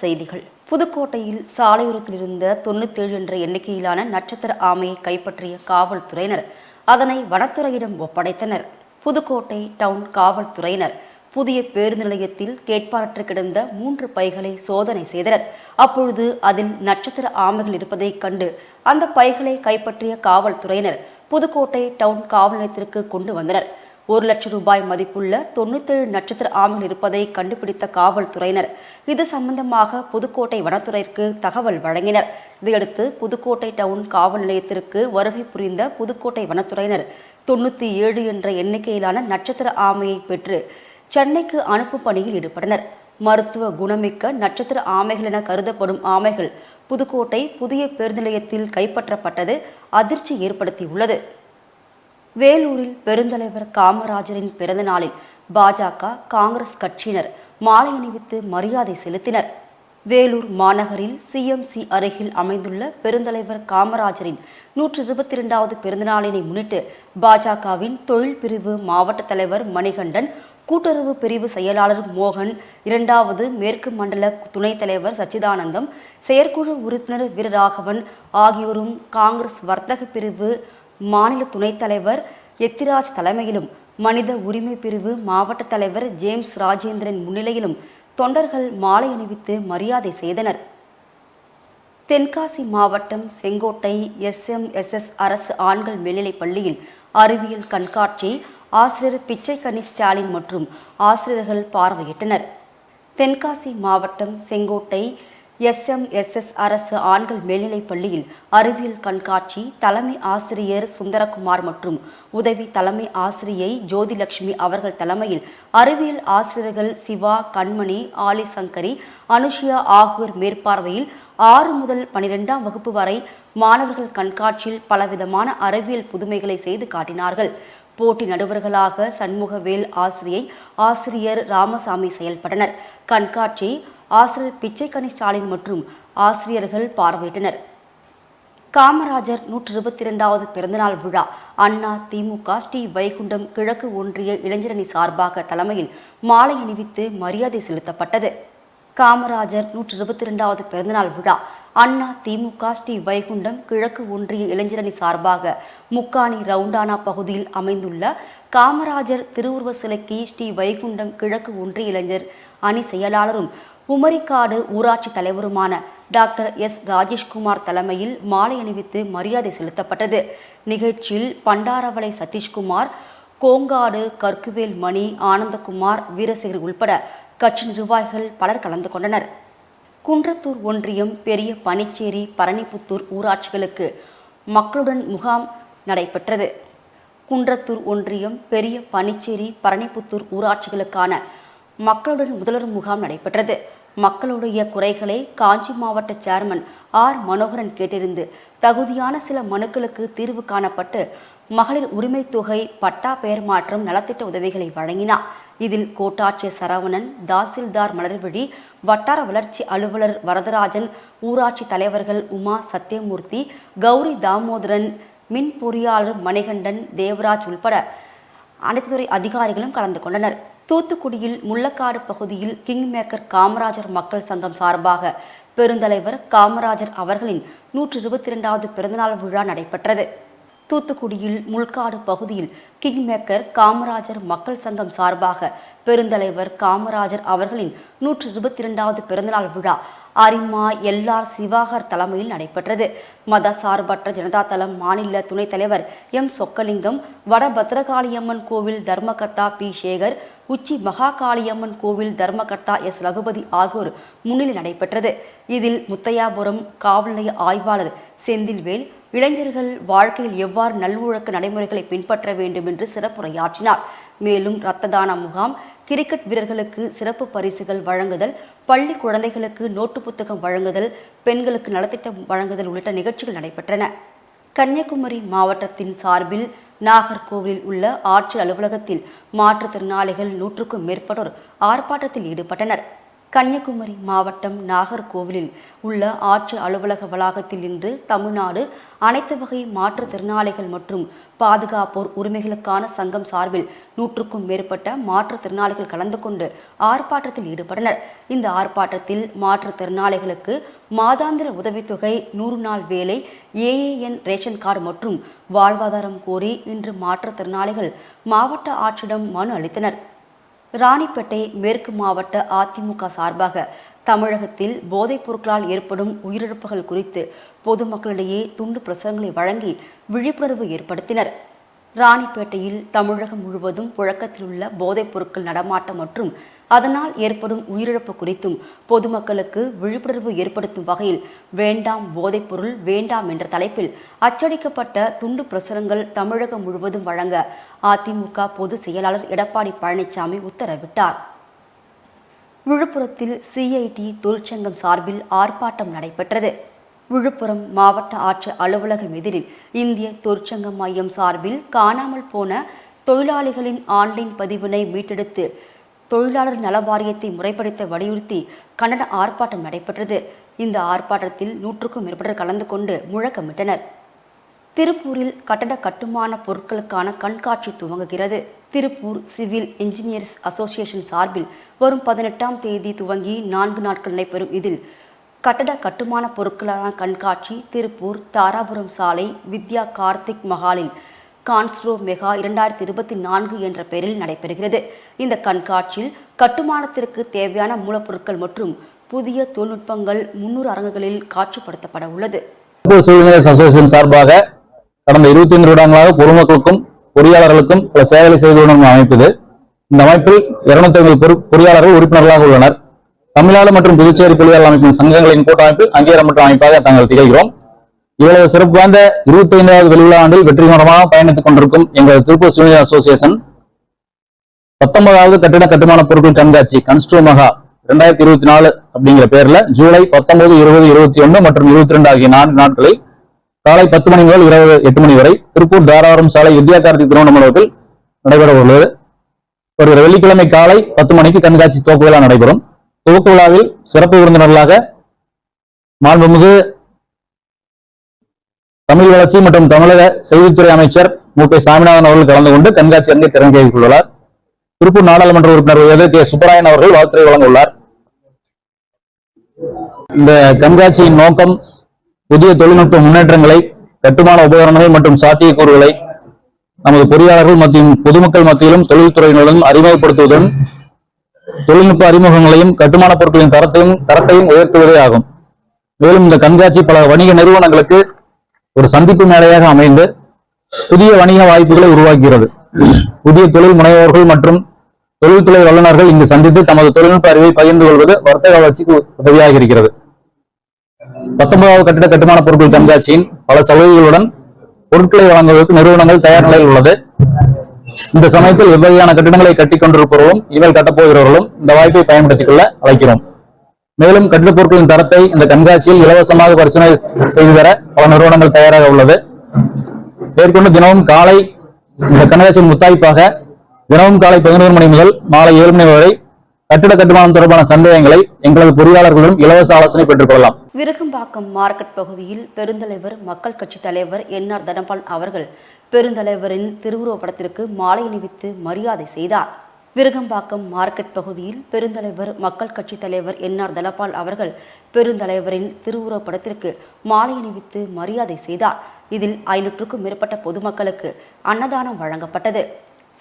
செய்திகள். புதுக்கோட்டையில் சாலையோரத்தில் இருந்த தொண்ணூத்தேழு என்ற எண்ணிக்கையிலான நட்சத்திர ஆமையை கைப்பற்றிய காவல்துறையினர் அதனை வனத்துறையிடம் ஒப்படைத்தனர். புதுக்கோட்டை டவுன் காவல்துறையினர் புதிய பேருந்து நிலையத்தில் கேட்பாரற்று கிடந்த மூன்று பைகளை சோதனை செய்தனர். அப்பொழுது அதில் நட்சத்திர ஆமைகள் இருப்பதைக் கண்டு அந்த பைகளை கைப்பற்றிய காவல்துறையினர் புதுக்கோட்டை டவுன் காவல் நிலையத்திற்கு கொண்டு வந்தனர். ஒரு லட்சம் ரூபாய் மதிப்புள்ள தொண்ணூத்தேழு நட்சத்திர ஆமைகள் இருப்பதை கண்டுபிடித்த காவல்துறையினர். இது சம்பந்தமாக புதுக்கோட்டை வனத்துறைக்கு தகவல் வழங்கினர். இதையடுத்து புதுக்கோட்டை டவுன் காவல் நிலையத்திற்கு வருகை புரிந்த புதுக்கோட்டை வனத்துறையினர் தொண்ணூத்தி ஏழு என்ற எண்ணிக்கையிலான நட்சத்திர ஆமையை பெற்று சென்னைக்கு அனுப்பும் பணியில் ஈடுபட்டனர். மருத்துவ குணமிக்க நட்சத்திர ஆமைகள் என கருதப்படும் ஆமைகள் புதுக்கோட்டை புதிய பேருந்து நிலையத்தில் கைப்பற்றப்பட்டது அதிர்ச்சி ஏற்படுத்தியுள்ளது. வேலூரில் பெருந்தலைவர் காமராஜரின் பிறந்த நாளில் பாஜக காங்கிரஸ் கட்சியினர் மாலை அணிவித்து மரியாதை செலுத்தினர். வேலூர் மாநகரில் சிஎம்சி அருகில் அமைந்துள்ள பெருந்தலைவர் காமராஜரின் நூற்றி இருபத்தி இரண்டாவது பிறந்தநாளினை முன்னிட்டு பாஜகவின் தொழில் பிரிவு மாவட்ட தலைவர் மணிகண்டன் கூட்டுறவு பிரிவு செயலாளர் மோகன் இரண்டாவது மேற்கு மண்டல துணைத் தலைவர் சச்சிதானந்தம் செயற்குழு உறுப்பினர் வீரராகவன் ஆகியோரும் காங்கிரஸ் வர்த்தக பிரிவு மாநில துணைத் தலைவர் எத்திராஜ் தலைமையிலும் மனித உரிமை பிரிவு மாவட்ட தலைவர் ஜேம்ஸ் ராஜேந்திரன் முன்னிலையிலும் தொண்டர்கள் மாலை அணிவித்து மரியாதை செய்தனர். தென்காசி மாவட்டம் செங்கோட்டை எஸ்எம்எஸ்எஸ் அரசு ஆண்கள் மேல்நிலைப் பள்ளியில் அறிவியல் கண்காட்சி ஆசிரியர் பிச்சைக்கனி ஸ்டாலின் மற்றும் ஆசிரியர்கள் பார்வையிட்டனர். தென்காசி மாவட்டம் செங்கோட்டை எஸ்எம்எஸ்எஸ் அரசு ஆண்கள் மேல்நிலைப் பள்ளியில் அறிவியல் கண்காட்சி தலைமை ஆசிரியர் சுந்தரகுமார் மற்றும் உதவி தலைமை ஆசிரியை ஜோதிலட்சுமி அவர்கள் தலைமையில் அறிவியல் ஆசிரியர்கள் சிவா கண்மணி ஆலி சங்கரி அனுஷியா ஆகியோர் மேற்பார்வையில் ஆறு முதல் பனிரெண்டாம் வகுப்பு வரை மாணவர்கள் கண்காட்சியில் பலவிதமான அறிவியல் புதுமைகளை செய்து காட்டினார்கள். போட்டி நடுவர்களாக சண்முகவேல் ஆசிரியை ஆசிரியர் ராமசாமி செயல்பட்டனர். கண்காட்சி ஆசிரியர் பிச்சைக்கனி ஸ்டாலின் மற்றும் ஆசிரியர்கள் பார்வையிட்டனர். காமராஜர் நூற்றி இருபத்தி இரண்டாவது பிறந்தநாள் விழா அண்ணா திமுக ஸ்ரீ வைகுண்டம் கிழக்கு ஒன்றிய இளைஞரணி சார்பாக தலைமையில் மாலை அணிவித்து மரியாதை செலுத்தப்பட்டது. காமராஜர் நூற்றி இருபத்தி இரண்டாவது பிறந்தநாள் விழா அண்ணா திமுக ஸ்ரீ வைகுண்டம் கிழக்கு ஒன்றிய இளைஞரணி சார்பாக முக்காணி ரவுண்டானா பகுதியில் அமைந்துள்ள காமராஜர் திருவுருவ சிலைக்கு ஸ்ரீ வைகுண்டம் கிழக்கு ஒன்றிய இளைஞர் அணி செயலாளரும் குமரிக்காடு ஊராட்சி தலைவருமான டாக்டர் எஸ். ராஜேஷ்குமார் தலைமையில் மாலை அணிவித்து மரியாதை செலுத்தப்பட்டது. நிகழ்ச்சியில் பண்டாரவளை சதீஷ்குமார் கோங்காடு கற்குவேல் மணி ஆனந்தகுமார் வீரசேகர் உள்பட கட்சி நிர்வாகிகள் பலர் கலந்து கொண்டனர். குன்றத்தூர் ஒன்றியம் பெரிய பனிச்சேரி பரணிப்புத்தூர் ஊராட்சிகளுக்கு மக்களுடன் முகாம் நடைபெற்றது. குன்றத்தூர் ஒன்றியம் பெரிய பனிச்சேரி பரணிப்புத்தூர் ஊராட்சிகளுக்கான மக்களுடன் முதல்வர் முகாம் நடைபெற்றது. மக்களுடைய குறைகளை காஞ்சி மாவட்ட சேர்மன் ஆர். மனோகரன் கேட்டிருந்து தகுதியான சில மனுக்களுக்கு தீர்வு காணப்பட்டு மகளிர் உரிமை தொகை பட்டா பெயர் மாற்றம் நலத்திட்ட உதவிகளை வழங்கினார். இதில் கோட்டாட்சியர் சரவணன் தாசில்தார் மலர்விழி வட்டார வளர்ச்சி அலுவலர் வரதராஜன் ஊராட்சி தலைவர்கள் உமா சத்யமூர்த்தி கௌரி தாமோதரன் மின் பொறியாளர் மணிகண்டன் தேவராஜ் உள்பட அனைத்து துறை அதிகாரிகளும் கலந்து கொண்டனர். தூத்துக்குடியில் முள்ளக்காடு பகுதியில் கிங் மேக்கர் காமராஜர் மக்கள் சங்கம் சார்பாக பெருந்தலைவர் காமராஜர் அவர்களின் நூற்றி இருபத்தி இரண்டாவது பிறந்தநாள் விழா நடைபெற்றது. தூத்துக்குடியில் முள்காடு பகுதியில் கிங் மேக்கர் காமராஜர் மக்கள் சங்கம் சார்பாக பெருந்தலைவர் காமராஜர் அவர்களின் நூற்றி இருபத்தி இரண்டாவது பிறந்தநாள் விழா அரிமா எல்ஆர் சிவாகர் தலைமையில் நடைபெற்றது. மத சார்பற்ற ஜனதா தளம் மாநில துணைத் தலைவர் எம் சொக்கலிங்கம் வட பத்ரகாளியம்மன் கோவில் தர்மகர்த்தா பி சேகர் உச்சி மகாகாளியம்மன் கோவில் தர்மகர்த்தா எஸ் ரகுபதி ஆகியோர் முன்னிலை நடைபெற்றது. இதில் முத்தையாபுரம் காவல் நிலைய ஆய்வாளர் செந்தில்வேல் இளைஞர்கள் வாழ்க்கையில் எவ்வாறு நல்லொழுக்க நடைமுறைகளை பின்பற்ற வேண்டும் என்று சிறப்புரையாற்றினார். மேலும் இரத்த தான முகாம் கிரிக்கெட் வீரர்களுக்கு சிறப்பு பரிசுகள் வழங்குதல் பள்ளி குழந்தைகளுக்கு நோட்டு புத்தகம் வழங்குதல் பெண்களுக்கு நலத்திட்டம் வழங்குதல் உள்ளிட்ட நிகழ்ச்சிகள் நடைபெற்றன. கன்னியாகுமரி மாவட்டத்தின் சார்பில் நாகர்கோவிலில் உள்ள ஆட்சி அலுவலகத்தில் மாற்றுத்திறனாளிகள் நூற்றுக்கும் மேற்பட்டோர் ஆர்ப்பாட்டத்தில் ஈடுபட்டனர். கன்னியாகுமரி மாவட்டம் நாகர்கோவிலில் உள்ள ஆட்சி அலுவலக வளாகத்தில் இன்று தமிழ்நாடு அனைத்து வகை மாற்றுத்திறனாளிகள் மற்றும் பாதுகாப்போர் உரிமைகளுக்கான சங்கம் சார்பில் நூற்றுக்கும் மேற்பட்ட மாற்றுத்திறனாளிகள் கலந்து கொண்டு ஆர்ப்பாட்டத்தில் ஈடுபட்டனர். இந்த ஆர்ப்பாட்டத்தில் மாற்றுத்திறனாளிகளுக்கு மாதாந்திர உதவித்தொகை நூறு நாள் வேலை ஏஏஎன் ரேஷன் கார்டு மற்றும் வாழ்வாதாரம் கோரி இன்று மாற்றுத்திறனாளிகள் மாவட்ட ஆட்சியிடம் மனு அளித்தனர். ராணிப்பேட்டை மேற்கு மாவட்ட அதிமுக சார்பாக தமிழகத்தில் போதைப் பொருட்களால் ஏற்படும் உயிரிழப்புகள் குறித்து பொதுமக்களிடையே துண்டு பிரசுரங்களை வழங்கி விழிப்புணர்வு ஏற்படுத்தினர். ராணிப்பேட்டையில் தமிழகம் முழுவதும் புழக்கத்தில் உள்ள போதைப் பொருட்கள் நடமாட்டம் மற்றும் அதனால் ஏற்படும் உயிரிழப்பு குறித்தும் பொதுமக்களுக்கு விழிப்புணர்வு ஏற்படுத்தும் வகையில் வேண்டாம் போதைப் பொருள் வேண்டாம் என்ற தலைப்பில் அச்சடிக்கப்பட்ட துண்டு பிரசுரங்கள் தமிழகம் முழுவதும் வழங்க அதிமுக பொதுச் செயலாளர் எடப்பாடி பழனிசாமி உத்தரவிட்டார். விழுப்புரத்தில் சிஐடி தொழிற்சங்கம் சார்பில் ஆர்ப்பாட்டம் நடைபெற்றது. விழுப்புரம் மாவட்ட ஆட்சியர் அலுவலகம் எதிரில் இந்திய தொழிற்சங்க மையம் சார்பில் காணாமல் போன தொழிலாளிகளின் ஆன்லைன் பதிவினை மீட்டெடுத்து தொழிலாளர் நல வாரியத்தை முறைப்படுத்த வலியுறுத்தி கண்டன ஆர்ப்பாட்டம் நடைபெற்றது. இந்த ஆர்ப்பாட்டத்தில் நூற்றுக்கும் மேற்பட்டோர் கலந்து கொண்டு முழக்கமிட்டனர். திருப்பூரில் கட்டட கட்டுமான பொருட்களுக்கான கண்காட்சி துவங்குகிறது. திருப்பூர் சிவில் இன்ஜினியர்ஸ் அசோசியேஷன் சார்பில் வரும் பதினெட்டாம் தேதி துவங்கி நான்கு நாட்கள் நடைபெறும் இதில் கட்டட கட்டுமான பொருட்களான கண்காட்சி திருப்பூர் தாராபுரம் சாலை வித்யா கார்த்திக் மஹாலில் கான்ஸ்ட்ரோ மெகா இரண்டாயிரத்தி இருபத்தி நான்கு என்ற பெயரில் நடைபெறுகிறது. இந்த கண்காட்சியில் கட்டுமானத்திற்கு தேவையான மூலப்பொருட்கள் மற்றும் புதிய தொழில்நுட்பங்கள் முன்னூறு அரங்குகளில் காட்சிப்படுத்தப்பட உள்ளது. அசோசியேஷன் சார்பாக கடந்த இருபத்தி ஐந்து வருடங்களாக பொதுமக்களுக்கும் பொறியாளர்களுக்கும் பல சேவைகளை செய்து வரும் அமைப்பது இந்த அமைப்பில் இருநூத்தி ஐம்பது பொறியாளர்கள் உறுப்பினர்களாக உள்ளனர். தமிழ்நாடு மற்றும் புதுச்சேரி பொறியாளர் அமைப்பின் சங்கங்களின் கூட்டமைப்பில் மற்றும் அமைப்பாக தாங்கள் திகழ்கிறோம். இவ்வளவு சிறப்பு வாய்ந்த இருபத்தி ஐந்தாவது வெளிவிழா ஆண்டில் வெற்றிகரமாக பயணித்துக் கொண்டிருக்கும் எங்கள் திருப்பூர் சிவில் அசோசியேஷன் பத்தொன்பதாவது கட்டிட கட்டுமான பொருட்கள் கண்காட்சி கன்ஸ்ட்ரோ மகா ரெண்டாயிரத்தி இருபத்தி நாலு அப்படிங்கிற பேர்ல ஜூலை பத்தொன்பது இருபது இருபத்தி ஒன்று மற்றும் இருபத்தி ரெண்டு ஆகிய நான்கு நாட்களில் காலை பத்து மணி முதல் இரவு எட்டு மணி வரை திருப்பூர் தாராவரம் சாலை வித்யா கார்த்திக் திருவண்ண நடைபெற உள்ளது வருகிற வெள்ளிக்கிழமை காலை பத்து மணிக்கு கண்காட்சி துவக்க விழா நடைபெறும். துவக்க விழாவில் சிறப்பு விருந்தினர்களாக மாண்புமிகு தமிழ் வளர்ச்சி மற்றும் தமிழக செய்தித்துறை அமைச்சர் மு. கே. சாமிநாதன் அவர்கள் கலந்து கொண்டு கண்காட்சி அங்கே திறந்து வைத்துள்ளார் திருப்பூர் நாடாளுமன்ற உறுப்பினர் எது கே. சுப்பராயன் அவர்கள் வாழ்த்துறை வழங்க உள்ளார் இந்த கண்காட்சியின் நோக்கம் புதிய தொழில்நுட்ப முன்னேற்றங்களை கட்டுமான உபகரணங்கள் மற்றும் சாத்தியக்கூறுகளை நமது பொறியாளர்கள் மற்றும் பொதுமக்கள் மத்தியிலும் தொழில்துறையினரும் அறிமுகப்படுத்துவதுடன் தொழில்நுட்ப அறிமுகங்களையும் கட்டுமான பொருட்களின் தரத்தையும் தரத்தையும் உயர்த்துவதே ஆகும். மேலும் இந்த கண்காட்சி பல வணிக நிறுவனங்களுக்கு ஒரு சந்திப்பு மேடையாக அமைந்து புதிய வணிக வாய்ப்புகளை உருவாக்குகிறது. புதிய தொழில் முனைவோர்கள் மற்றும் தொழில்துறை வல்லுநர்கள் இங்கு சந்தித்து தமது தொழில்நுட்ப அறிவை பகிர்ந்து கொள்வது வர்த்தக வளர்ச்சிக்கு உதவியாக இருக்கிறது. பத்தொன்பதாவது கட்டிட கட்டுமான பொருட்கள் கண்காட்சியின் பல சலுகைகளுடன் பொருட்களை வழங்குவதற்கு நிறுவனங்கள் தயார் நிலையில் உள்ளது. இந்த சமயத்தில் எவ்வகையான கட்டிடங்களை கட்டிக் கொண்டிருப்பவர்களும் இவள் கட்டப்போகிறவர்களும் இந்த வாய்ப்பை பயன்படுத்திக் கொள்ள அழைக்கிறோம். மேலும் கட்டிடப் பொருட்களின் தரத்தை இந்த கண்காட்சியில் இலவசமாக பரிசோதனை செய்து தர பல நிறுவனங்கள் தயாராக உள்ளது. மேற்கொண்டு தினமும் காலை இந்த கண்காட்சியின் முத்தாய்ப்பாக தினமும் காலை பதினோரு மணி முதல் மாலை ஏழு மணி வரை கட்டிட கட்டுமானம் தொடர்பான சந்தேகங்களை எங்களது பொறியாளர்களுடன் இலவச ஆலோசனை பெற்றுக் கொள்ளலாம். விருகம்பாக்கம் மார்க்கெட் பகுதியில் பெருந்தலைவர் மக்கள் கட்சி தலைவர் என் ஆர் தனபால் அவர்கள் பெருந்தலைவரின் திருவுருவப் படத்திற்கு மாலை அணிவித்து மரியாதை செய்தார். விருகம்பாக்கம் மார்க்கெட் பகுதியில் பெருந்தலைவர் மக்கள் கட்சி தலைவர் என் ஆர் தனபால் அவர்கள் பெருந்தலைவரின் திருவுருவப் படத்திற்கு மாலை அணிவித்து மரியாதை செய்தார். இதில் ஐநூற்றுக்கும் மேற்பட்ட பொதுமக்களுக்கு அன்னதானம் வழங்கப்பட்டது.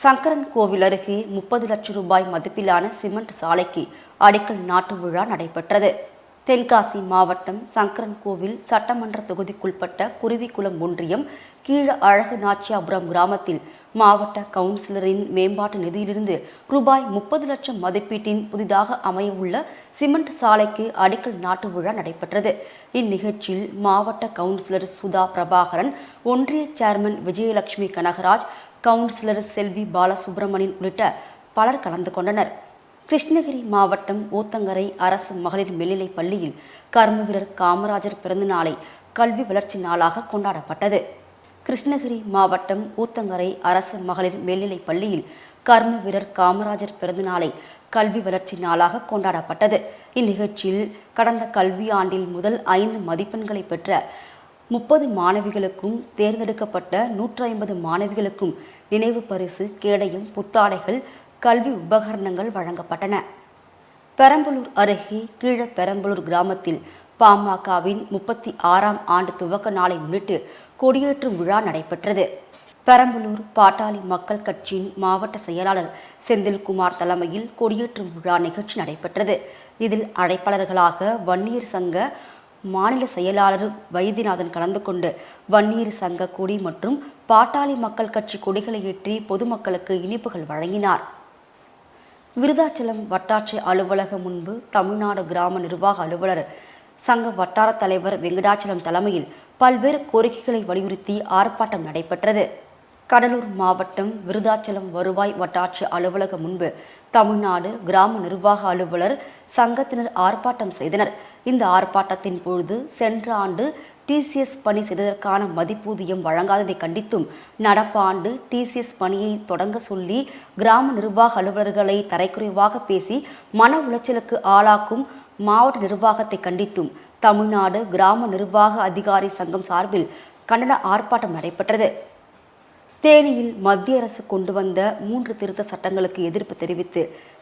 சங்கரன் கோவில் அருகே முப்பது லட்சம் ரூபாய் மதிப்பிலான சிமெண்ட் சாலைக்கு அடிக்கல் நாட்டு விழா நடைபெற்றது. தென்காசி மாவட்டம் சங்கரன் கோவில் சட்டமன்ற தொகுதிக்குள்பட்ட குருவிக்குளம் ஒன்றியம் கீழ அழகு நாச்சியாபுரம் கிராமத்தில் மாவட்ட கவுன்சிலரின் மேம்பாட்டு நிதியிலிருந்து ரூபாய் முப்பது லட்சம் மதிப்பீட்டின் புதிதாக அமையவுள்ள சிமெண்ட் சாலைக்கு அடிக்கல் நாட்டு விழா நடைபெற்றது. இந்நிகழ்ச்சியில் மாவட்ட கவுன்சிலர் சுதா பிரபாகரன் ஒன்றிய சேர்மன் விஜயலட்சுமி கனகராஜ் கவுன்சிலர் செல்வி பாலசுப்ரமணியன் உள்ளிட்ட பலர் கலந்து கொண்டனர். கிருஷ்ணகிரி மாவட்டம் ஊத்தங்கரை அரசு மகளிர் மேல்நிலைப் பள்ளியில் கர்ம வீரர் காமராஜர் பிறந்த நாளை கல்வி வளர்ச்சி நாளாக கொண்டாடப்பட்டது. கிருஷ்ணகிரி மாவட்டம் ஊத்தங்கரை அரசு மகளிர் மேல்நிலைப் பள்ளியில் கர்ம வீரர் காமராஜர் பிறந்த நாளை கல்வி வளர்ச்சி நாளாக கொண்டாடப்பட்டது. இந்நிகழ்ச்சியில் கடந்த கல்வியாண்டில் முதல் ஐந்து மதிப்பெண்களை பெற்ற முப்பது மாணவிகளுக்கும் தேர்ந்தெடுக்கப்பட்ட நூற்றி ஐம்பது மாணவிகளுக்கும் நினைவு பரிசு கேடயம் புத்தாடைகள் கல்வி உபகரணங்கள் வழங்கப்பட்டன. பெரம்பலூர் அருகே கீழ பெரம்பலூர் கிராமத்தில் பாமகவின் முப்பத்தி ஆறாம் ஆண்டு துவக்க நாளை முன்னிட்டு கொடியேற்றும் விழா நடைபெற்றது. பெரம்பலூர் பாட்டாளி மக்கள் கட்சியின் மாவட்ட செயலாளர் செந்தில்குமார் தலைமையில் கொடியேற்றும் விழா நிகழ்ச்சி நடைபெற்றது. இதில் அழைப்பாளர்களாக வன்னியர் சங்க மாநில செயலாளர் வைத்தியநாதன் கலந்து கொண்டு வன்னியர் சங்க கொடி மற்றும் பாட்டாளி மக்கள் கட்சி கொடிகளை ஏற்றி பொதுமக்களுக்கு இனிப்புகள் வழங்கினார். விருதாச்சலம் வட்டாட்சி அலுவலகம் முன்பு தமிழ்நாடு கிராம நிர்வாக அலுவலர் சங்க வட்டார தலைவர் வெங்கடாச்சலம் தலைமையில் பல்வேறு கோரிக்கைகளை வலியுறுத்தி ஆர்ப்பாட்டம் நடைபெற்றது. கடலூர் மாவட்டம் விருதாச்சலம் வருவாய் வட்டாட்சி அலுவலகம் முன்பு தமிழ்நாடு கிராம நிர்வாக அலுவலர் சங்கத்தினர் ஆர்ப்பாட்டம் செய்தனர். இந்த ஆர்ப்பாட்டத்தின் பொழுது சென்ற ஆண்டு டிசிஎஸ் பணி செய்ததற்கான மதிப்பூதியம் வழங்காததை கண்டித்தும் நடப்பாண்டு டிசிஎஸ் பணியை தொடங்க சொல்லி கிராம நிர்வாக அலுவலர்களை தரைக்குறைவாக பேசி மன உளைச்சலுக்கு ஆளாக்கும் மாவட்ட நிர்வாகத்தை கண்டித்தும் தமிழ்நாடு கிராம நிர்வாக அதிகாரி சங்கம் சார்பில் கண்டன ஆர்ப்பாட்டம் நடைபெற்றது. தேனியில் மத்திய அரசு கொண்டு வந்த மூன்று திருத்த சட்டங்களுக்கு எதிர்ப்பு தெரிவித்து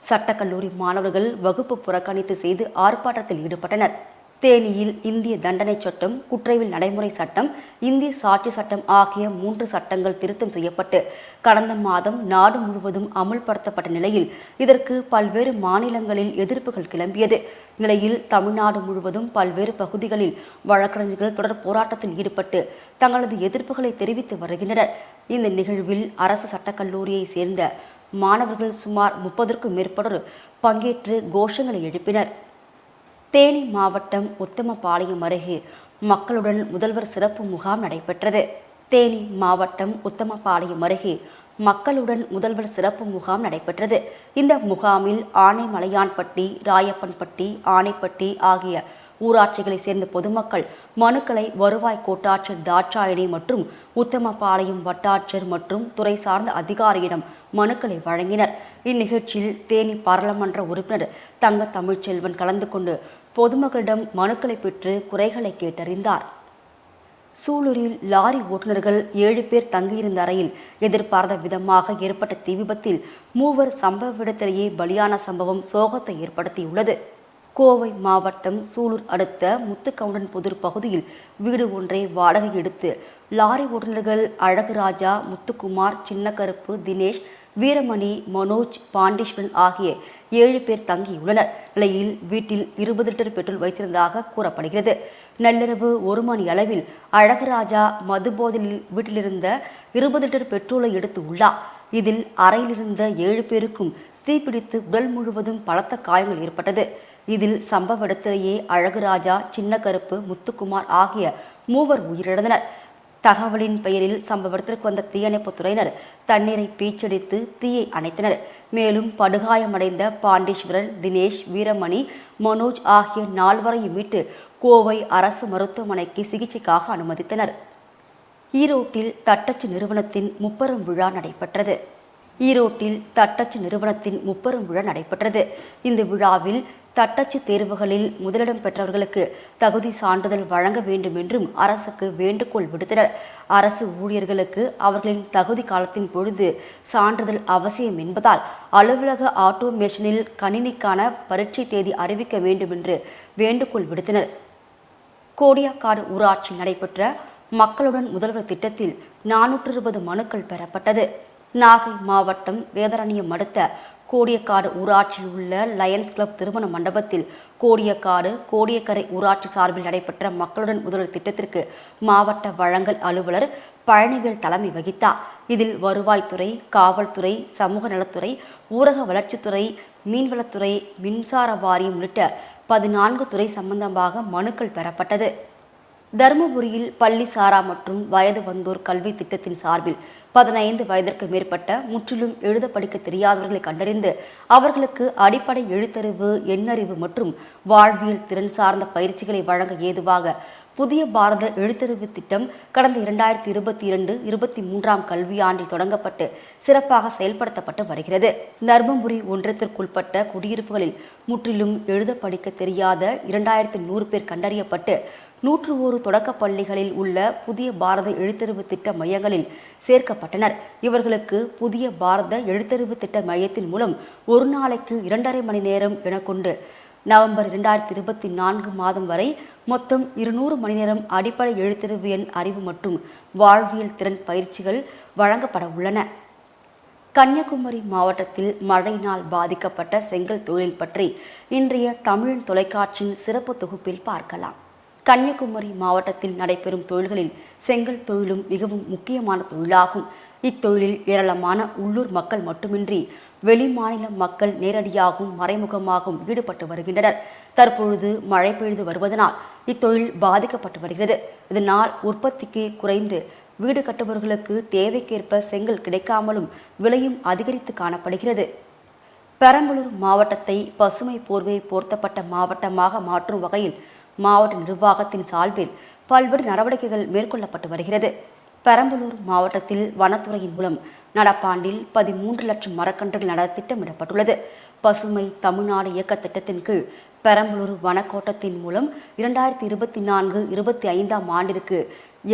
சட்டக்கல்லூரி மாணவர்கள் வகுப்பு புறக்கணித்து செய்து ஆர்ப்பாட்டத்தில் ஈடுபட்டனர். தேனியில் இந்திய தண்டனை சட்டம் குற்றவியல் நடைமுறை சட்டம் இந்திய சாட்சி சட்டம் ஆகிய மூன்று சட்டங்கள் திருத்தம் செய்யப்பட்டு கடந்த மாதம் நாடு முழுவதும் அமுல்படுத்தப்பட்ட நிலையில் இதற்கு பல்வேறு மாநிலங்களில் எதிர்ப்புகள் கிளம்பியது. நிலையில் தமிழ்நாடு முழுவதும் பல்வேறு பகுதிகளில் வழக்கறிஞர்கள் தொடர் போராட்டத்தில் ஈடுபட்டு தங்களது எதிர்ப்புகளை தெரிவித்து வருகின்றனர். இந்த நிகழ்வில் அரசு சட்டக்கல்லூரியை சேர்ந்த மாணவர்கள் சுமார் முப்பதற்கும் மேற்பட்டோர் பங்கேற்று கோஷங்களை எழுப்பினர். தேனி மாவட்டம் உத்தமபாளையம் அருகே மக்களுடன் முதல்வர் சிறப்பு முகாம் நடைபெற்றது. தேனி மாவட்டம் உத்தமபாளையம் அருகே மக்களுடன் முதல்வர் சிறப்பு முகாம் நடைபெற்றது. இந்த முகாமில் ஆனைமலையான்பட்டி ராயப்பன்பட்டி ஆனைப்பட்டி ஆகிய ஊராட்சிகளை சேர்ந்த பொதுமக்கள் மனுக்களை வருவாய் கோட்டாட்சியர் தாட்சாயணி மற்றும் உத்தமபாளையம் வட்டாட்சியர் மற்றும் துறை சார்ந்த அதிகாரியிடம் மனுக்களை வழங்கினர். இந்நிகழ்ச்சியில் தேனி பாராளுமன்ற உறுப்பினர் தங்க தமிழ்ச்செல்வன் கலந்து கொண்டு பொதுமக்களிடம் மனுக்களை பெற்று குறைகளை கேட்டறிந்தார். சூலூரில் லாரி ஓட்டுநர்கள் ஏழு பேர் தங்கியிருந்த அறையில் எதிர்பார்த்த விதமாக ஏற்பட்ட தீ விபத்தில் மூவர் சம்பவ இடத்திலேயே பலியான சம்பவம் சோகத்தை ஏற்படுத்தியுள்ளது. கோவை மாவட்டம் சூலூர் அடுத்த முத்துக்கவுண்டன் புதிர் பகுதியில் வீடு ஒன்றை வாடகை எடுத்து லாரி ஓட்டுநர்கள் அழகுராஜா முத்துக்குமார் சின்னக்கருப்பு தினேஷ் வீரமணி மனோஜ் பாண்டீஸ்வரன் ஆகிய ஏழு பேர் தங்கியுள்ளனர். நிலையில் வீட்டில் இருபது லிட்டர் பெட்ரோல் வைத்திருந்ததாக கூறப்படுகிறது. நள்ளிரவு ஒரு மணி அளவில் அழகுராஜா மதுபோதலில் வீட்டிலிருந்த இருபது லிட்டர் பெட்ரோலை எடுத்து உள்ளார். இதில் அறையிலிருந்த ஏழு பேருக்கும் தீப்பிடித்து உடல் முழுவதும் பலத்த காயங்கள் ஏற்பட்டது. இதில் சம்பவ இடத்திலேயே அழகுராஜா சின்ன கருப்பு முத்துக்குமார் ஆகிய மூவர் உயிரிழந்தனர். தகவலின் பெயரில் சம்பவ இடத்திற்கு வந்த தீயணைப்புத் துறையினர் தண்ணீரை பீச்சடித்து தீயை அணைத்தனர். மேலும் படுகாயமடைந்த பாண்டீஸ்வரன் தினேஷ் வீரமணி மனோஜ் ஆகிய நால்வரையும் மீட்டு கோவை அரசு மருத்துவமனைக்கு சிகிச்சைக்காக அனுமதித்தனர். ஈரோட்டில் தட்டச்சு நிறுவனத்தின் முப்பெரும் விழா நடைபெற்றது. ஈரோட்டில் தட்டச்சு நிறுவனத்தின் முப்பெரும் விழா நடைபெற்றது. இந்த விழாவில் தட்டச்சு தேர்வுகளில் முதலிடம் பெற்றவர்களுக்கு தகுதி சான்றிதழ் வழங்க வேண்டும் என்றும் அரசுக்கு வேண்டுகோள் விடுத்தனர். அரசு ஊழியர்களுக்கு அவர்களின் தகுதி காலத்தின் பொழுது சான்றிதழ் அவசியம் என்பதால் அலுவலக ஆட்டோமேஷனில் கணினிக்கான பரீட்சை தேதி அறிவிக்க வேண்டும் என்று வேண்டுகோள் விடுத்தனர். கோடியாக்காடு ஊராட்சி நடைபெற்ற மக்களுடன் முதல்வர் திட்டத்தில் நானூற்று இருபது மனுக்கள் பெறப்பட்டது. நாகை மாவட்டம் வேதாரண்யம் அடுத்த கோடியக்காடு ஊராட்சியில் உள்ள லயன்ஸ் கிளப் திருமண மண்டபத்தில் கோடியக்காடு கோடியக்கரை ஊராட்சி சார்பில் நடைபெற்ற மக்களுடன் முதல்வர் திட்டத்திற்கு மாவட்ட வழங்கல் அலுவலர் பழனிவேல் தலைமை வகித்தார். இதில் வருவாய்த்துறை காவல்துறை சமூக நலத்துறை ஊரக வளர்ச்சித்துறை மீன்வளத்துறை மின்சார வாரியம் உள்ளிட்ட பதினான்கு துறை சம்பந்தமாக மனுக்கள் பெறப்பட்டது. தருமபுரியில் பள்ளி சாரா மற்றும் வயது வந்தோர் கல்வி திட்டத்தின் சார்பில் பதினைந்து வயதிற்கு மேற்பட்ட முற்றிலும் எழுத படிக்க தெரியாதவர்களை கண்டறிந்து அவர்களுக்கு அடிப்படை எழுத்தறிவு எண்ணறிவு மற்றும் வாழ்வியல் திறன் சார்ந்த பயிற்சிகளை வழங்க ஏதுவாக புதிய பாரத எழுத்தறிவு திட்டம் கடந்த இரண்டாயிரத்தி இருபத்தி இரண்டு இருபத்தி மூன்றாம் கல்வியாண்டில் தொடங்கப்பட்டு சிறப்பாக செயல்படுத்தப்பட்டு வருகிறது. தர்மபுரி ஒன்றியத்திற்குட்பட்ட குடியிருப்புகளில் முற்றிலும் எழுத படிக்க தெரியாத இரண்டாயிரத்தி நூறு பேர் கண்டறியப்பட்டு நூற்று ஒரு தொடக்கப் பள்ளிகளில் உள்ள புதிய பாரத எழுத்தறிவு திட்ட மையங்களில் சேர்க்கப்பட்டனர். இவர்களுக்கு புதிய பாரத எழுத்தறிவு திட்ட மையத்தின் மூலம் ஒரு நாளைக்கு இரண்டரை மணி நேரம் என கொண்டு நவம்பர் இரண்டாயிரத்தி இருபத்தி நான்கு மாதம் வரை மொத்தம் இருநூறு மணி நேரம் அடிப்படை எழுத்தறிவு எண் அறிவு மற்றும் வாழ்வியல் திறன் பயிற்சிகள் வழங்கப்பட உள்ளன. கன்னியாகுமரி மாவட்டத்தில் மழையினால் பாதிக்கப்பட்ட செங்கல் தொழில் பற்றி இன்றைய தமிழ் தொலைக்காட்சியின் சிறப்பு தொகுப்பில் பார்க்கலாம். கன்னியாகுமரி மாவட்டத்தில் நடைபெறும் தொழில்களில் செங்கல் தொழிலும் மிகவும் முக்கியமான தொழிலாகும். இத்தொழிலில் ஏராளமான உள்ளூர் மக்கள் மட்டுமின்றி வெளிமாநில மக்கள் நேரடியாகவும் மறைமுகமாகவும் ஈடுபட்டு வருகின்றனர். தற்பொழுது மழை பெய்து வருவதனால் இத்தொழில் பாதிக்கப்பட்டு வருகிறது. இதனால் உற்பத்திக்கு குறைந்து வீடு கட்டுபவர்களுக்கு தேவைக்கேற்ப செங்கல் கிடைக்காமலும் விலையும் அதிகரித்து காணப்படுகிறது. பெரம்பலூர் மாவட்டத்தை பசுமை போர்வை போர்த்தப்பட்ட மாவட்டமாக மாற்றும் வகையில் மாவட்ட நிர்வாகத்தின் சார்பில் பல்வேறு நடவடிக்கைகள் மேற்கொள்ளப்பட்டு வருகிறது. பெரம்பலூர் மாவட்டத்தில் வனத்துறையின் மூலம் நடப்பாண்டில் பதிமூன்று லட்சம் மரக்கன்றுகள் நட திட்டமிடப்பட்டுள்ளது. பசுமை தமிழ்நாடு இயக்க திட்டத்தின் கீழ் பெரம்பலூர் வனக்கோட்டத்தின் மூலம் இரண்டாயிரத்தி இருபத்தி நான்கு இருபத்தி ஐந்தாம் ஆண்டிற்கு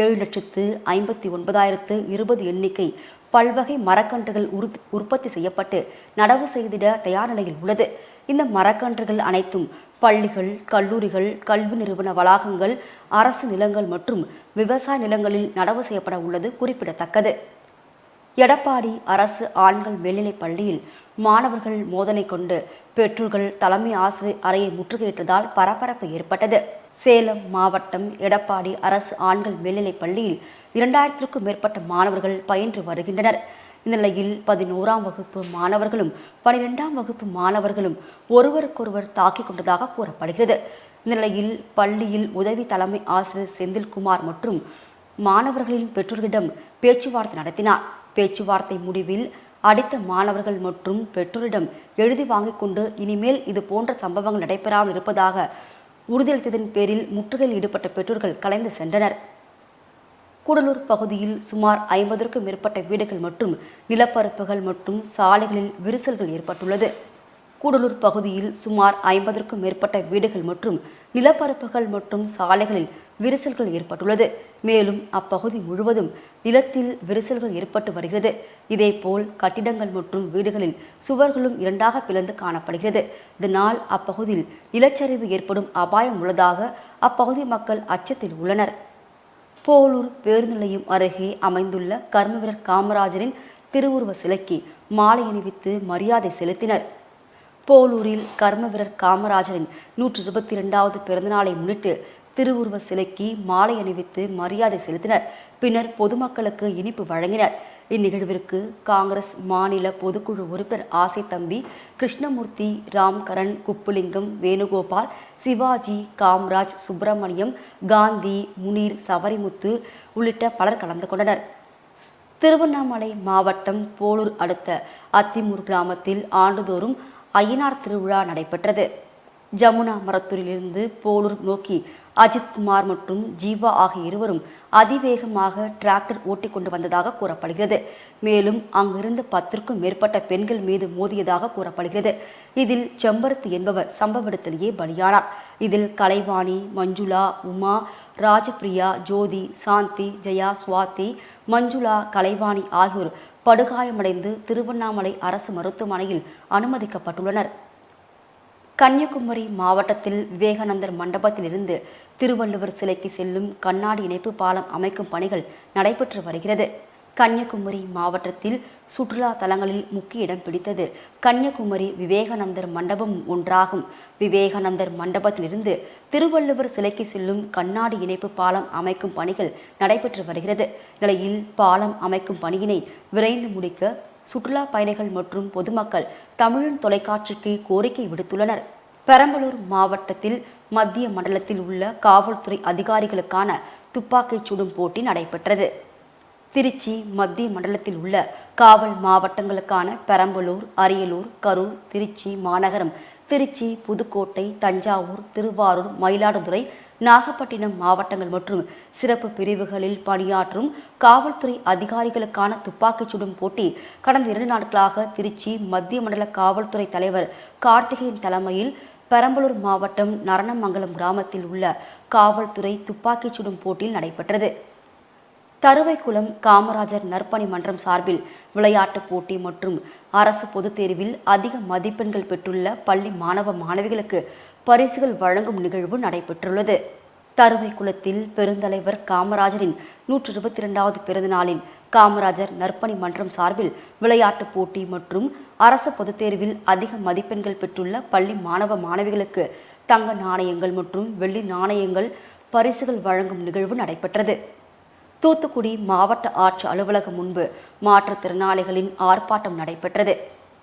ஏழு லட்சத்து ஐம்பத்தி ஒன்பதாயிரத்து இருபது எண்ணிக்கை பல்வகை மரக்கன்றுகள் உரு உற்பத்தி செய்யப்பட்டு நடவு செய்திட தயார் நிலையில் உள்ளது. இந்த மரக்கன்றுகள் அனைத்தும் பள்ளிகள் கல்லூரிகள் கல்வி நிறுவன வளாகங்கள் அரசு நிலங்கள் மற்றும் விவசாய நிலங்களில் நடவு செய்யப்பட உள்ளது குறிப்பிடத்தக்கது. எடப்பாடி அரசு ஆண்கள் மேல்நிலைப் பள்ளியில் மாணவர்கள் மோதனை கொண்டு பெற்றோர்கள் தலைமை ஆசிரியர் அறையை முற்றுகையிட்டதால் பரபரப்பு ஏற்பட்டது. சேலம் மாவட்டம் எடப்பாடி அரசு ஆண்கள் மேல்நிலைப் பள்ளியில் இரண்டாயிரத்திற்கும் மேற்பட்ட மாணவர்கள் பயின்று வருகின்றனர். இந்நிலையில் பதினோராம் வகுப்பு மாணவர்களும் பனிரெண்டாம் வகுப்பு மாணவர்களும் ஒருவருக்கொருவர் தாக்கிக் கொண்டதாக கூறப்படுகிறது. இந்நிலையில் பள்ளியில் உதவி தலைமை ஆசிரியர் செந்தில்குமார் மற்றும் மாணவர்களின் பெற்றோர்களிடம் பேச்சுவார்த்தை நடத்தினார். பேச்சுவார்த்தை முடிவில் அடித்த மாணவர்கள் மற்றும் பெற்றோரிடம் எழுதி வாங்கிக் கொண்டு இனிமேல் இது போன்ற சம்பவங்கள் நடைபெறாமல் இருப்பதாக உறுதியளித்ததன் பேரில் முற்றுகையில் ஈடுபட்ட பெற்றோர்கள் கலைந்து சென்றனர். கூடலூர் பகுதியில் சுமார் ஐம்பதற்கும் மேற்பட்ட வீடுகள் மற்றும் நிலப்பரப்புகள் மற்றும் சாலைகளில் விரிசல்கள் ஏற்பட்டுள்ளது. கூடலூர் பகுதியில் சுமார் ஐம்பதற்கும் மேற்பட்ட வீடுகள் மற்றும் நிலப்பரப்புகள் மற்றும் சாலைகளில் விரிசல்கள் ஏற்பட்டுள்ளது. மேலும் அப்பகுதி முழுவதும் நிலத்தில் விரிசல்கள் ஏற்பட்டு வருகிறது. இதேபோல் கட்டிடங்கள் மற்றும் வீடுகளில் சுவர்களும் இரண்டாக பிளந்து காணப்படுகிறது. இதனால் அப்பகுதியில் நிலச்சரிவு ஏற்படும் அபாயம் உள்ளதாக அப்பகுதி மக்கள் அச்சத்தில் உள்ளனர். போலூர் பேருந்து நிலையம் அருகே அமைந்துள்ள கர்மவீரர் காமராஜரின் திருவுருவ சிலைக்கு மாலை அணிவித்து மரியாதை செலுத்தினர். போலூரில் கர்மவீரர் காமராஜரின் நூற்றி இருபத்தி இரண்டாவது பிறந்தநாளை முன்னிட்டு திருவுருவ சிலைக்கு மாலை அணிவித்து மரியாதை செலுத்தினர். பின்னர் பொதுமக்களுக்கு இனிப்பு வழங்கினர். இந்நிகழ்விற்கு காங்கிரஸ் மாநில பொதுக்குழு உறுப்பினர் ஆசை தம்பி கிருஷ்ணமூர்த்தி ராம்கரன் குப்புலிங்கம் வேணுகோபால் சிவாஜி காம்ராஜ் சுப்பிரமணியம் காந்தி முனீர் சவரிமுத்து உள்ளிட்ட பலர் கலந்து கொண்டனர். திருவண்ணாமலை மாவட்டம் போலூர் அடுத்த அத்திமூர் கிராமத்தில் ஆண்டுதோறும் ஐயனார் திருவிழா நடைபெற்றது. ஜமுனா மரத்தூரிலிருந்து போலூர் நோக்கி அஜித் குமார் மற்றும் ஜீவா ஆகிய இருவரும் அதிவேகமாக டிராக்டர் ஓட்டிக் கொண்டு வந்ததாக கூறப்படுகிறது. மேலும் அங்கிருந்து பத்திற்கும் மேற்பட்ட பெண்கள் மீது மோதியதாக கூறப்படுகிறது. இதில் செம்பருத்து என்பவர் சம்பவ இடத்திலேயே பலியானார். இதில் கலைவாணி மஞ்சுளா உமா ராஜபிரியா ஜோதி சாந்தி ஜெயா சுவாதி மஞ்சுளா கலைவாணி ஆகியோர் படுகாயமடைந்து திருவண்ணாமலை அரசு மருத்துவமனையில் அனுமதிக்கப்பட்டுள்ளனர். கன்னியாகுமரி மாவட்டத்தில் விவேகானந்தர் மண்டபத்திலிருந்து திருவள்ளுவர் சிலைக்கு செல்லும் கண்ணாடி இணைப்பு பாலம் அமைக்கும் பணிகள் நடைபெற்று வருகிறது. கன்னியாகுமரி மாவட்டத்தில் சுற்றுலா தலங்களில் முக்கிய இடம் பிடித்தது கன்னியாகுமரி விவேகானந்தர் மண்டபம் ஒன்றாகும். விவேகானந்தர் மண்டபத்திலிருந்து திருவள்ளுவர் சிலைக்கு செல்லும் கண்ணாடி இணைப்பு பாலம் அமைக்கும் பணிகள் நடைபெற்று வருகிறது. நிலையில் பாலம் அமைக்கும் பணியினை விரைந்து முடிக்க சுற்றுலா பயணிகள் மற்றும் பொதுமக்கள் தமிழன் தொலைக்காட்சிக்கு கோரிக்கை விடுத்துள்ளனர். பெரம்பலூர் மாவட்டத்தில் மத்திய மண்டலத்தில் உள்ள காவல்துறை அதிகாரிகளுக்கான துப்பாக்கிச் சுடும் போட்டி நடைபெற்றது. திருச்சி மத்திய மண்டலத்தில் உள்ள காவல் மாவட்டங்களுக்கான பெரம்பலூர் அரியலூர் கரூர் திருச்சி மாநகரம் திருச்சி புதுக்கோட்டை தஞ்சாவூர் திருவாரூர் மயிலாடுதுறை நாகப்பட்டினம் மாவட்டங்கள் மற்றும் சிறப்பு பிரிவுகளில் பணியாற்றும் காவல்துறை அதிகாரிகளுக்கான துப்பாக்கிச் சுடும் போட்டி கடந்த இரண்டு நாட்களாக திருச்சி மத்திய மண்டல காவல்துறை தலைவர் கார்த்திகேயன் தலைமையில் பெரம்பலூர் மாவட்டம் நரணமங்கலம் கிராமத்தில் உள்ள காவல்துறை துப்பாக்கிச் சுடும் போட்டியில் நடைபெற்றது. தருவைக்குளம் காமராஜர் நற்பணி மன்றம் சார்பில் விளையாட்டுப் போட்டி மற்றும் அரசு பொதுத் தேர்வில் அதிக மதிப்பெண்கள் பெற்றுள்ள பள்ளி மாணவ மாணவிகளுக்கு பரிசுகள் வழங்கும் நிகழ்வு நடைபெற்றுள்ளது. தருவைக்குளத்தில் பெருந்தலைவர் காமராஜரின் நூற்றி இருபத்தி இரண்டாவது பிறந்தநாளில் காமராஜர் நற்பணி மன்றம் சார்பில் விளையாட்டுப் போட்டி மற்றும் அரசு பொதுத் தேர்வில் அதிக மதிப்பெண்கள் பெற்றுள்ள பள்ளி மாணவ மாணவிகளுக்கு தங்க நாணயங்கள் மற்றும் வெள்ளி நாணயங்கள் பரிசுகள் வழங்கும் நிகழ்வு நடைபெற்றது. தூத்துக்குடி மாவட்ட ஆட்சி அலுவலகம் முன்பு மாற்றுத்திறனாளிகளின் ஆர்ப்பாட்டம் நடைபெற்றது.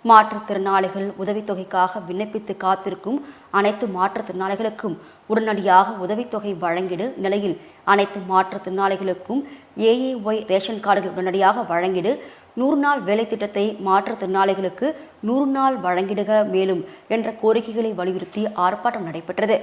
மாற்றுத்திறனாளிகள் உதவித்தொகைக்காக விண்ணப்பித்து காத்திருக்கும் அனைத்து மாற்றுத்திறனாளிகளுக்கும் உடனடியாக உதவித்தொகை வழங்கிடு நிலையில் அனைத்து மாற்றுத்திறனாளிகளுக்கும் ஏஏஒய் ரேஷன் கார்டுகள் உடனடியாக வழங்கிடு நூறு நாள் வேலை திட்டத்தை மாற்றுத்திறனாளிகளுக்கு நூறு நாள் வழங்கிடுக மேலும் என்ற கோரிக்கைகளை வலியுறுத்தி ஆர்ப்பாட்டம் நடைபெற்றது.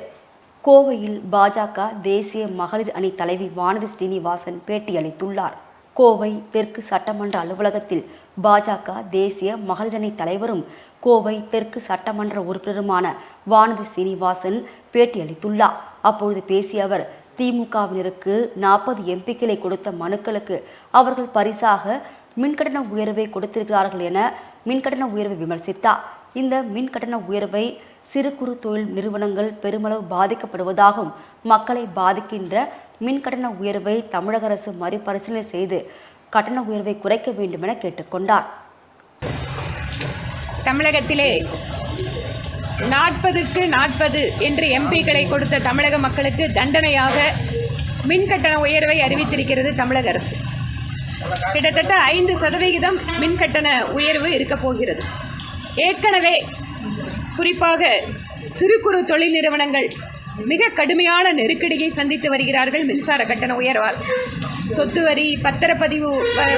கோவையில் பாஜக தேசிய மகளிர் அணி தலைவி வானதி ஸ்ரீனிவாசன் பேட்டியளித்துள்ளார். கோவை தெற்கு சட்டமன்ற அலுவலகத்தில் பாஜக தேசிய மகளிரணி தலைவரும் கோவை தெற்கு சட்டமன்ற உறுப்பினருமான வானதி சீனிவாசன் பேட்டியளித்துள்ளார். அப்பொழுது பேசிய அவர் திமுகவினருக்கு நாற்பது எம்பிக்களை கொடுத்த மனுக்களுக்கு அவர்கள் பரிசாக மின்கட்டண உயர்வை கொடுத்திருக்கிறார்கள் என மின்கட்டண உயர்வை விமர்சித்தார். இந்த மின்கட்டண உயர்வை சிறு குறு தொழில் நிறுவனங்கள் பெருமளவு பாதிக்கப்படுவதாகவும் மக்களை பாதிக்கின்ற மின்கட்டண உயர்வை தமிழக அரசு மறுபரிசீலனை செய்து கட்டண உயர்வை குறைக்க வேண்டும் என கேட்டுக்கொண்டார். தமிழகத்திலே நாற்பதுக்கு நாற்பது என்று எம்பிக்களை கொடுத்த தமிழக மக்களுக்கு தண்டனையாக மின் கட்டண உயர்வை அறிவித்திருக்கிறது தமிழக அரசு. கிட்டத்தட்ட ஐந்து சதவிகிதம் மின் கட்டண உயர்வு இருக்கப் போகிறது. ஏற்கனவே குறிப்பாக சிறு குறு தொழில் நிறுவனங்கள் மிக கடுமையான நெருக்கடியை சந்தித்து வருகிறார்கள் மின்சார கட்டண உயர்வால். சொத்து வரி பத்திரப்பதிவு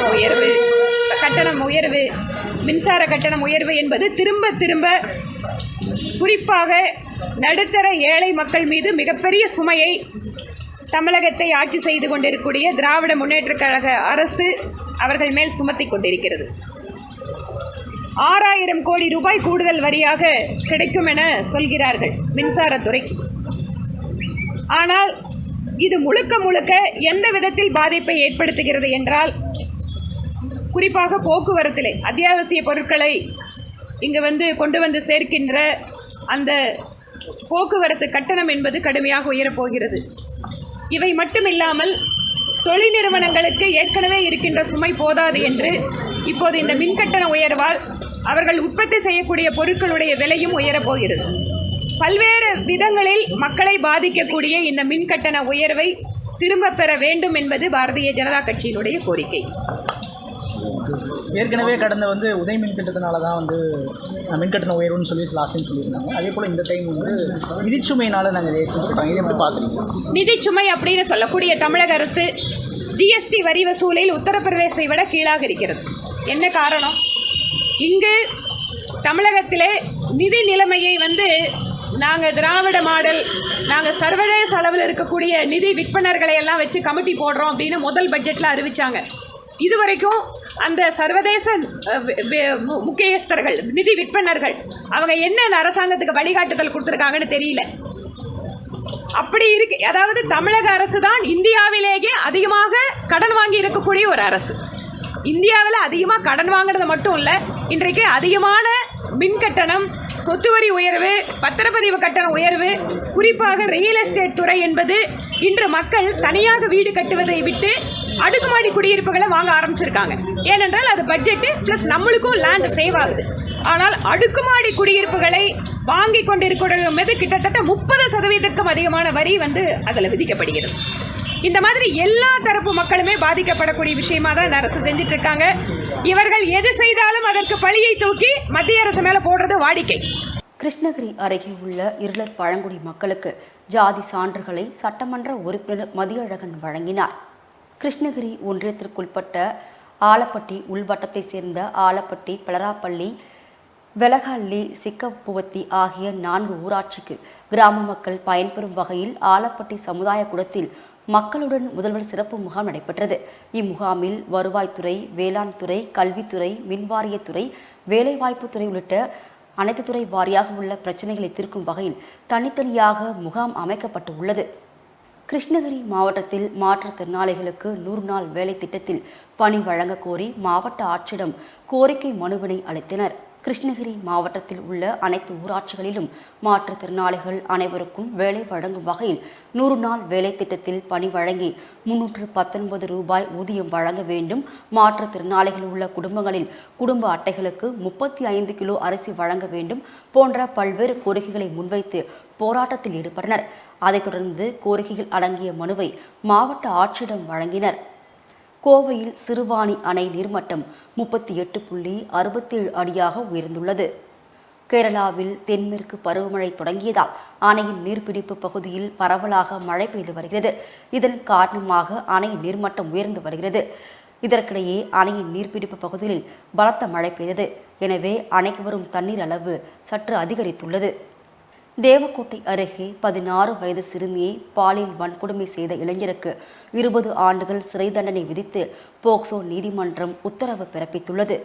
உயர்வு கட்டணம் உயர்வு மின்சார கட்டணம் உயர்வு என்பது திரும்ப திரும்ப குறிப்பாக நடுத்தர ஏழை மக்கள் மீது மிகப்பெரிய சுமையை தமிழகத்தை ஆட்சி செய்து கொண்டிருக்கக்கூடிய திராவிட முன்னேற்றக் கழக அரசு அவர்கள் மேல் சுமத்தி கொண்டிருக்கிறது. ஆறாயிரம் கோடி ரூபாய் கூடுதல் வரியாக கிடைக்கும் என சொல்கிறார்கள் மின்சாரத்துறைக்கு ஆனால் இது முழுக்க முழுக்க எந்த விதத்தில் பாதிப்பை ஏற்படுத்துகிறது என்றால் குறிப்பாக போக்குவரத்திலே அத்தியாவசிய பொருட்களை இங்கே வந்து கொண்டு வந்து சேர்க்கின்ற அந்த போக்குவரத்து கட்டணம் என்பது கடுமையாக உயரப்போகிறது இவை மட்டுமில்லாமல் தொழில் நிறுவனங்களுக்கு ஏற்கனவே இருக்கின்ற சுமை போதாது என்று இப்போது இந்த மின்கட்டண உயர்வால் அவர்கள் உற்பத்தி செய்யக்கூடிய பொருட்களுடைய விலையும் உயரப்போகிறது பல்வேறு விதங்களில் மக்களை பாதிக்கக்கூடிய இந்த மின்கட்டண உயர்வை திரும்பப் பெற வேண்டும் என்பது பாரதிய ஜனதா கட்சியினுடைய கோரிக்கை. ஏற்கனவே கடந்த வந்து உதய மின் திட்டத்தினால தான் வந்து மின்கட்டண உயர்வுன்னு சொல்லி லாஸ்ட் டைம் சொல்லியிருந்தாங்க. அதே போல் இந்த டைம் வந்து நிதிச்சுமையினால நாங்கள் சொல்லிட்டாங்க இதை எப்படி பார்க்குறீங்க? நிதிச்சுமை அப்படின்னு சொல்லக்கூடிய தமிழக அரசு ஜிஎஸ்டி வரி வசூலில் உத்தரப்பிரதேசத்தை விட கீழாக இருக்கிறது. என்ன காரணம்? இங்கு தமிழகத்திலே நிதி நிலைமையை வந்து நாங்கள் திராவிட மாடல் நாங்கள் சர்வதேச அளவில் இருக்கக்கூடிய நிதி விற்பனர்களை எல்லாம் வச்சு கமிட்டி போடுறோம் அப்படின்னு முதல் பட்ஜெட்டில் அறிவிச்சாங்க. இதுவரைக்கும் அந்த சர்வதேச முக்கியஸ்தர்கள் நிதி விற்பனர்கள் அவங்க என்ன இந்த அரசாங்கத்துக்கு வழிகாட்டுதல் கொடுத்துருக்காங்கன்னு தெரியல. அப்படி இருக்கு அதாவது தமிழக அரசு தான் இந்தியாவிலேயே அதிகமாக கடன் வாங்கி இருக்கக்கூடிய ஒரு அரசு. இந்தியாவில் அதிகமாக கடன் வாங்குறது மட்டும் இல்லை இன்றைக்கு அதிகமான மின் கட்டணம் சொத்து வரி உயர்வு பத்திரப்பதிவு கட்டண உயர்வு குறிப்பாக ரியல் எஸ்டேட் துறை என்பது இன்று மக்கள் தனியாக வீடு கட்டுவதை விட்டு அடுக்குமாடி குடியிருப்புகளை வாங்க ஆரம்பிச்சிருக்காங்க. ஏனென்றால் அது பட்ஜெட்டு ப்ளஸ் நம்மளுக்கும் லேண்ட் சேவ் ஆகுது. ஆனால் அடுக்குமாடி குடியிருப்புகளை வாங்கி கொண்டிருக்கிற மீது கிட்டத்தட்ட முப்பது சதவீதத்துக்கும் அதிகமான வரி வந்து அதில் விதிக்கப்படுகிறது. இந்த மாதிரி எல்லா தரப்பு மக்களுமே பாதிக்கப்படக்கூடிய விஷயமா தான் இந்த அரசு செஞ்சுட்டு இருக்காங்க இவர்கள் எது செய்தாலும் அதற்கு பழியை தூக்கி மத்திய அரசு மேல போடுறது வாடிக்கை. கிருஷ்ணகிரி அருகே உள்ள இருளர் பழங்குடி மக்களுக்கு ஜாதி சான்றுகளை சட்டமன்ற உறுப்பினர் மதியழகன் வழங்கினார். கிருஷ்ணகிரி ஒன்றியத்திற்குட்பட்ட ஆலப்பட்டி உள்வட்டத்தைச் சேர்ந்த ஆலப்பட்டி பிளராப்பள்ளி வெலகல்லி சிக்கப்புவத்தி ஆகிய நான்கு ஊராட்சிக்கு கிராம மக்கள் பயன்பெறும் வகையில் ஆலப்பட்டி சமுதாய கூடத்தில் மக்களுடன் முதல்வர் சிறப்பு முகாம் நடைபெற்றது. இம்முகாமில் வருவாய்த்துறை வேளாண் துறை கல்வித்துறை மின்வாரியத்துறை வேலைவாய்ப்புத்துறை உள்ளிட்ட அனைத்து துறை வாரியாக உள்ள பிரச்சனைகளை தீர்க்கும் வகையில் தனித்தனியாக முகாம் அமைக்கப்பட்டு உள்ளது. கிருஷ்ணகிரி மாவட்டத்தில் மாற்றுத்திறனாளிகளுக்கு நூறு நாள் வேலை திட்டத்தில் பணி வழங்க கோரி மாவட்ட ஆட்சியிடம் கோரிக்கை மனுவினை அளித்தனர். கிருஷ்ணகிரி மாவட்டத்தில் உள்ள அனைத்து ஊராட்சிகளிலும் மாற்றுத்திறனாளிகள் அனைவருக்கும் வேலை வழங்கும் வகையில் நூறு நாள் வேலை திட்டத்தில் பணி வழங்கி முன்னூற்று பத்தொன்பது ரூபாய் ஊதியம் வழங்க வேண்டும். மாற்றுத்திறனாளிகள் உள்ள குடும்பங்களில் குடும்ப அட்டைகளுக்கு முப்பத்தி ஐந்து கிலோ அரிசி வழங்க வேண்டும் போன்ற பல்வேறு கோரிக்கைகளை முன்வைத்து போராட்டத்தில் ஈடுபட்டனர். அதைத் தொடர்ந்து கோரிக்கைகள் அடங்கிய மனுவை மாவட்ட ஆட்சியிடம் வழங்கினர். கோவையில் சிறுவாணி அணை நீர்மட்டம் முப்பத்தி எட்டு புள்ளி அறுபத்தேழு அடியாக உயர்ந்துள்ளது. கேரளாவில் தென்மேற்கு பருவமழை தொடங்கியதால் அணையின் நீர்பிடிப்பு பகுதியில் பரவலாக மழை பெய்து வருகிறது. இதன் காரணமாக அணையின் நீர்மட்டம் உயர்ந்து வருகிறது. இதற்கிடையே அணையின் நீர்பிடிப்பு பகுதியில் பலத்த மழை பெய்தது. எனவே அணைக்கு வரும் தண்ணீர் அளவு சற்று அதிகரித்துள்ளது. தேவக்கோட்டை அருகே பதினாறு வயது சிறுமியை பாலியல் வன்கொடுமை செய்த இளைஞருக்கு இருபது ஆண்டுகள் சிறை தண்டனை விதித்து போக்சோ நீதிமன்றம் உத்தரவு பிறப்பித்துள்ளது.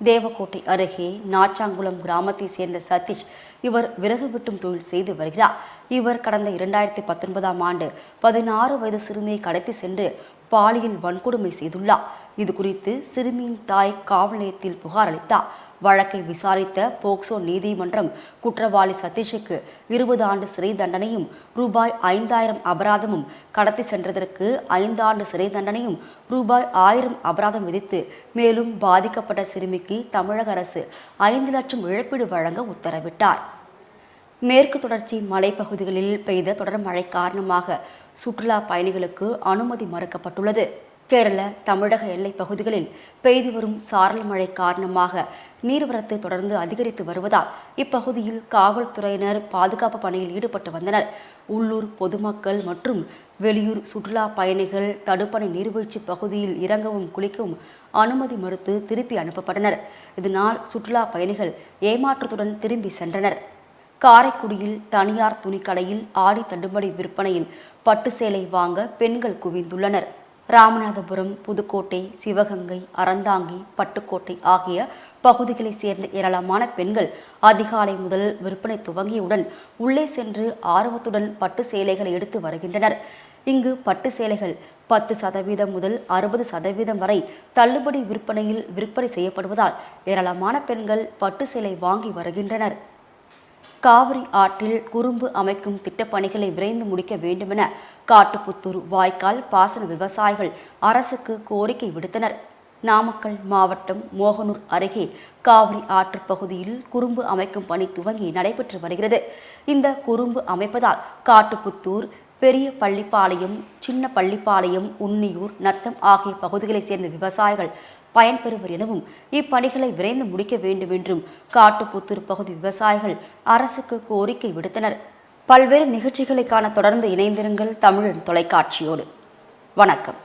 தேவக்கோட்டை அருகே நாச்சாங்குளம் கிராமத்தை சேர்ந்த சதீஷ் இவர் விறகு வெட்டும் தொழில் செய்து வருகிறார். இவர் கடந்த இரண்டாயிரத்தி பத்தொன்பதாம் ஆண்டு பதினாறு வயது சிறுமியை கடத்தி சென்று பாலியல் வன்கொடுமை செய்துள்ளார். இது குறித்து சிறுமியின் தாய் காவல் நிலையத்தில் புகார் அளித்தார். வழக்கை விசாரித்த போக்சோ நீதிமன்றம் குற்றவாளி சதீஷுக்கு இருபது ஆண்டு சிறை தண்டனையும் ரூபாய் ஐந்தாயிரம் அபராதமும் கடத்தி சென்றதற்கு ஐந்தாண்டு சிறை தண்டனையும் ரூபாய் ஆயிரம் அபராதம் விதித்து மேலும் பாதிக்கப்பட்ட சிறுமிக்கு தமிழக அரசு ஐந்து லட்சம் இழப்பீடு வழங்க உத்தரவிட்டார். மேற்கு தொடர்ச்சி மலைப்பகுதிகளில் பெய்த தொடர் மழை காரணமாக சுற்றுலா பயணிகளுக்கு அனுமதி மறுக்கப்பட்டுள்ளது. கேரள தமிழக எல்லைப் பகுதிகளில் பெய்து வரும் சாரல் மழை காரணமாக நீர்வரத்து தொடர்ந்து அதிகரித்து வருவதால் இப்பகுதியில் காவல்துறையினர் பாதுகாப்பு பணியில் ஈடுபட்டு வந்தனர். உள்ளூர் பொதுமக்கள் மற்றும் வெளியூர் சுற்றுலா பயணிகள் தடுப்பணை நீர்வீழ்ச்சி பகுதியில் இறங்கவும் குளிக்கவும் அனுமதி மறுத்து திருப்பி அனுப்பப்பட்டனர். இதனால் சுற்றுலா பயணிகள் ஏமாற்றத்துடன் திரும்பி சென்றனர். காரைக்குடியில் தனியார் துணிக்கடையில் ஆடி தள்ளுபடி விற்பனையில் பட்டு சேலை வாங்க பெண்கள் குவிந்துள்ளனர். ராமநாதபுரம் புதுக்கோட்டை சிவகங்கை அறந்தாங்கி பட்டுக்கோட்டை ஆகிய பகுதிகளைச் சேர்ந்த ஏராளமான பெண்கள் அதிகாலை முதல் விற்பனை துவங்கியவுடன் உள்ளே சென்று ஆர்வத்துடன் பட்டு சேலைகளை எடுத்து வருகின்றனர். இங்கு பட்டு சேலைகள் பத்து சதவீதம் முதல் அறுபது சதவீதம் வரை தள்ளுபடி விற்பனையில் விற்பனை செய்யப்படுவதால் ஏராளமான பெண்கள் பட்டு சேலை வாங்கி வருகின்றனர். காவிரி ஆற்றில் குறும்பு அமைக்கும் திட்டப்பணிகளை விரைந்து முடிக்க வேண்டுமென காட்டுப்புத்தூர் வாய்க்கால் பாசன விவசாயிகள் அரசுக்கு கோரிக்கை விடுத்தனர். நாமக்கல் மாவட்டம் மோகனூர் அருகே காவிரி ஆற்று பகுதியில் குறும்பு அமைக்கும் பணி துவங்கி நடைபெற்று வருகிறது. இந்த குறும்பு அமைப்பதால் காட்டுப்புத்தூர் பெரிய பள்ளிப்பாளையம் சின்ன பள்ளிப்பாளையம் உன்னியூர் நத்தம் ஆகிய பகுதிகளைச் சேர்ந்த விவசாயிகள் பயன்பெறுவர் எனவும் இப்பணிகளை விரைந்து முடிக்க வேண்டும் என்றும் காட்டுப்புத்தூர் பகுதி விவசாயிகள் அரசுக்கு கோரிக்கை விடுத்தனர். பல்வேறு நிகழ்ச்சிகளை காண தொடர்ந்து இணைந்திருங்கள் தமிழன் தொலைக்காட்சியோடு. வணக்கம்.